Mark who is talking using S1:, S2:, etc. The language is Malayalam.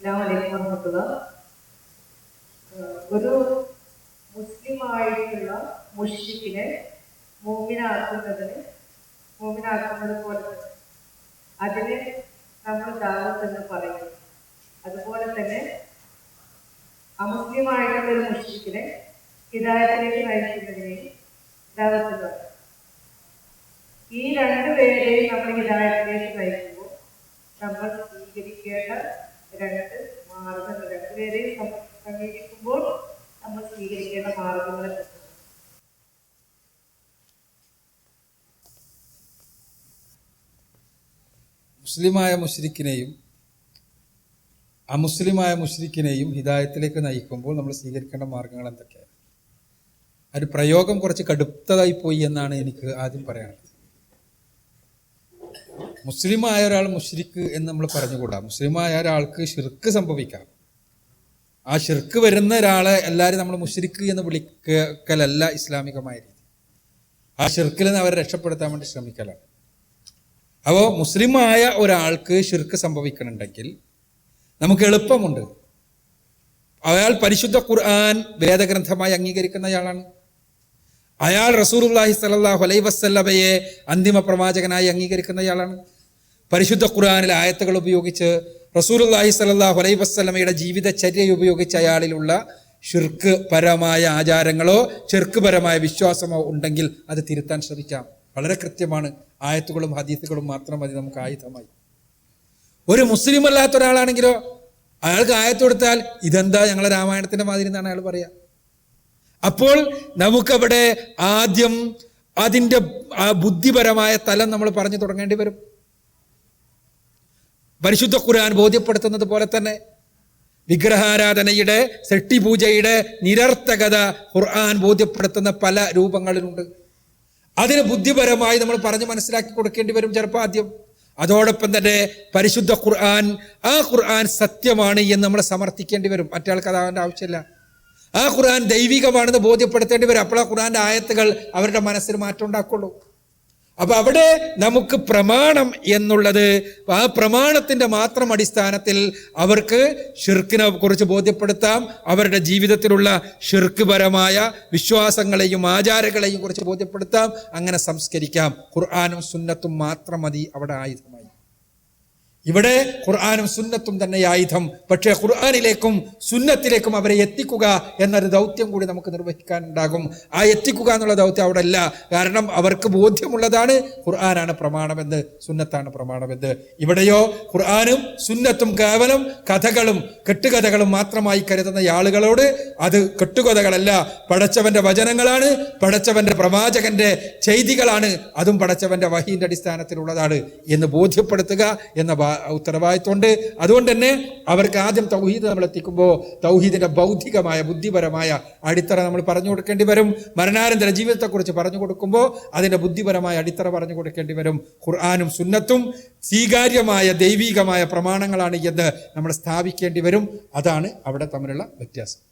S1: അസ്സലാമലൈക്കും വറഹ്മത്തുള്ളാ. ഒരു മുസ്ലിമായിട്ടുള്ള മുഷിക്കിനെ മൂമിനാക്കുന്നതിന് മൂമിനാക്കുന്നത് പോലെ തന്നെ അതിന് നമ്മൾ ദാവത്ത് എന്ന് പറയും അതുപോലെ തന്നെ അമുസ്ലിമായിട്ടുള്ള ഒരു മുഷിക്കിനെ ഹിതായത്തിലേക്ക് നയിക്കുന്നതിനെയും ദാവത്ത് എന്ന് പറയും ഈ രണ്ടു പേരെയും നമ്മൾ ഹിതായത്തിലേക്ക് നയിക്കുമ്പോൾ നമ്മൾ സ്വീകരിക്കേണ്ട രണ്ട് മാർഗങ്ങൾ രണ്ടുപേരെയും സം- സമീപിക്കുമ്പോൾ നമ്മൾ സ്വീകരിക്കേണ്ട മാർഗങ്ങളെ
S2: മുസ്ലിമായ മുഷ്രിഖിനെയും അമുസ്ലിമായ മുഷ്രിഖിനെയും ഹിദായത്തിലേക്ക് നയിക്കുമ്പോൾ നമ്മൾ സ്വീകരിക്കേണ്ട മാർഗങ്ങൾ എന്തൊക്കെയാണ്? ഒരു പ്രയോഗം കുറച്ച് കടുത്തതായി പോയി എന്നാണ് എനിക്ക് ആദ്യം പറയാനുള്ളത്. മുസ്ലിമായ ഒരാൾ മുഷ്രിക്ക് എന്ന് നമ്മൾ പറഞ്ഞുകൂടാ. മുസ്ലിമായ ഒരാൾക്ക് ഷിർക്ക് സംഭവിക്കാം. ആ ഷിർക്ക് വരുന്ന ഒരാളെ എല്ലാവരും നമ്മൾ മുഷ്രിക്ക് എന്ന് വിളിക്കലല്ല ഇസ്ലാമികമായ രീതി. ആ ഷിർക്കിൽ നിന്ന് അവരെ രക്ഷപ്പെടുത്താൻ വേണ്ടി ശ്രമിക്കലാണ്. അപ്പോൾ മുസ്ലിമായ ഒരാൾക്ക് ഷിർക്ക് സംഭവിക്കണമെങ്കിൽ നമുക്ക് എളുപ്പമുണ്ട്. അയാൾ പരിശുദ്ധ ഖുർആൻ വേദഗ്രന്ഥമായി അംഗീകരിക്കുന്ന അംഗീകരിക്കുന്നയാളാണ് അയാൾ റസൂലുള്ളാഹി സ്വല്ലല്ലാഹു അലൈഹി വസ്ല്ലബയെ അന്തിമ പ്രവാചകനായി അംഗീകരിക്കുന്നയാളാണ് പരിശുദ്ധ ഖുർആാനിലെ ആയത്തുകൾ ഉപയോഗിച്ച് റസൂലുള്ളാഹി സ്വല്ലല്ലാഹു അലൈഹി വസല്ലമയുടെ ജീവിതചര്യ ഉപയോഗിച്ച് അയാളിലുള്ള ഷിർക്ക് പരമായ ആചാരങ്ങളോ ചെറുക്ക് പരമായ വിശ്വാസമോ ഉണ്ടെങ്കിൽ അത് തിരുത്താൻ ശ്രമിക്കാം. വളരെ കൃത്യമാണ്. ആയത്തുകളും ഹദീസുകളും മാത്രം മതി. നമുക്ക് ആയുധമായി. ഒരു മുസ്ലിം അല്ലാത്ത ഒരാളാണെങ്കിലോ അയാൾക്ക് ആയത്ത് കൊടുത്താൽ ഇതെന്താ ഞങ്ങളെ രാമായണത്തിന്റെ മാതിരി എന്നാണ് അയാൾ പറയാ. അപ്പോൾ നമുക്കവിടെ ആദ്യം അതിന്റെ ബുദ്ധിപരമായ തലം നമ്മൾ പറഞ്ഞു തുടങ്ങേണ്ടി വരും. പരിശുദ്ധ ഖുർആൻ ബോധ്യപ്പെടുത്തുന്നത് പോലെ തന്നെ വിഗ്രഹാരാധനയുടെ പൂജയുടെ നിരർത്ഥകത ഖുർആൻ ബോധ്യപ്പെടുത്തുന്ന പല രൂപങ്ങളിലുണ്ട്. അതിന് ബുദ്ധിപരമായി നമ്മൾ പറഞ്ഞ് മനസ്സിലാക്കി കൊടുക്കേണ്ടി വരും ചിലപ്പോൾ ആദ്യം. അതോടൊപ്പം തന്നെ പരിശുദ്ധ ഖുർആൻ ആ ഖുർആൻ സത്യമാണ് എന്ന് നമ്മൾ സമർത്ഥിക്കേണ്ടി വരും. മറ്റാൾക്ക് അതാവേണ്ട ആവശ്യമില്ല. ആ ഖുർആൻ ദൈവികമാണെന്ന് ബോധ്യപ്പെടുത്തേണ്ടി വരും. അപ്പോൾ ആ ഖുർആന്റെ ആയത്തുകൾ അവരുടെ മനസ്സിൽ മാറ്റം ഉണ്ടാക്കുള്ളൂ. അപ്പൊ അവിടെ നമുക്ക് പ്രമാണം എന്നുള്ളത് ആ പ്രമാണത്തിന്റെ മാത്രം അടിസ്ഥാനത്തിൽ അവർക്ക് ഷിർക്കിനെ കുറിച്ച് ബോധ്യപ്പെടുത്താം. അവരുടെ ജീവിതത്തിലുള്ള ഷിർക്കുപരമായ വിശ്വാസങ്ങളെയും ആചാരങ്ങളെയും കുറിച്ച് ബോധ്യപ്പെടുത്താം. അങ്ങനെ സംസ്കരിക്കാം. ഖുർആാനും സുന്നത്തും മാത്രം മതി അവിടെ ആയുധമായി ഇവിടെ ഖുർആാനും സുന്നത്തും തന്നെ ആയുധം. പക്ഷേ ഖുർആാനിലേക്കും സുന്നത്തിലേക്കും അവരെ എത്തിക്കുക എന്നൊരു ദൗത്യം കൂടി നമുക്ക് നിർവഹിക്കാനുണ്ടാകും. ആ എത്തിക്കുക എന്നുള്ള ദൗത്യം അവിടെ അല്ല കാരണം അവർക്ക് ബോധ്യമുള്ളതാണ് ഖുർആനാണ് പ്രമാണമെന്ന് സുന്നത്താണ് പ്രമാണമെന്ന്. ഇവിടെയോ ഖുർആാനും സുന്നത്തും കേവലം കഥകളും കെട്ടുകഥകളും മാത്രമായി കരുതുന്ന ആളുകളോട് അത് കെട്ടുകഥകളല്ല. പടച്ചവന്റെ വചനങ്ങളാണ് പടച്ചവന്റെ പ്രവാചകന്റെ ചെയ്തികളാണ്. അതും പടച്ചവന്റെ വഹീന്റെ അടിസ്ഥാനത്തിലുള്ളതാണ് എന്ന് ബോധ്യപ്പെടുത്തുക എന്ന ഉത്തരവാദിത്വമുണ്ട്. അതുകൊണ്ട് തന്നെ അവർക്ക് ആദ്യം തൗഹീദ് നമ്മൾ എത്തിക്കുമ്പോൾ തൗഹീദിന്റെ ബൗദ്ധികമായ ബുദ്ധിപരമായ അടിത്തറ നമ്മൾ പറഞ്ഞു കൊടുക്കേണ്ടി വരും. മരണാനന്തര ജീവിതത്തെക്കുറിച്ച് പറഞ്ഞു കൊടുക്കുമ്പോൾ അതിന്റെ ബുദ്ധിപരമായ അടിത്തറ പറഞ്ഞു കൊടുക്കേണ്ടി വരും. ഖുർആാനും സുന്നത്തും സ്വീകാര്യമായ ദൈവികമായ പ്രമാണങ്ങളാണ് എന്ന് നമ്മൾ സ്ഥാപിക്കേണ്ടി വരും. അതാണ് അവിടെ തമ്മിലുള്ള വ്യത്യാസം.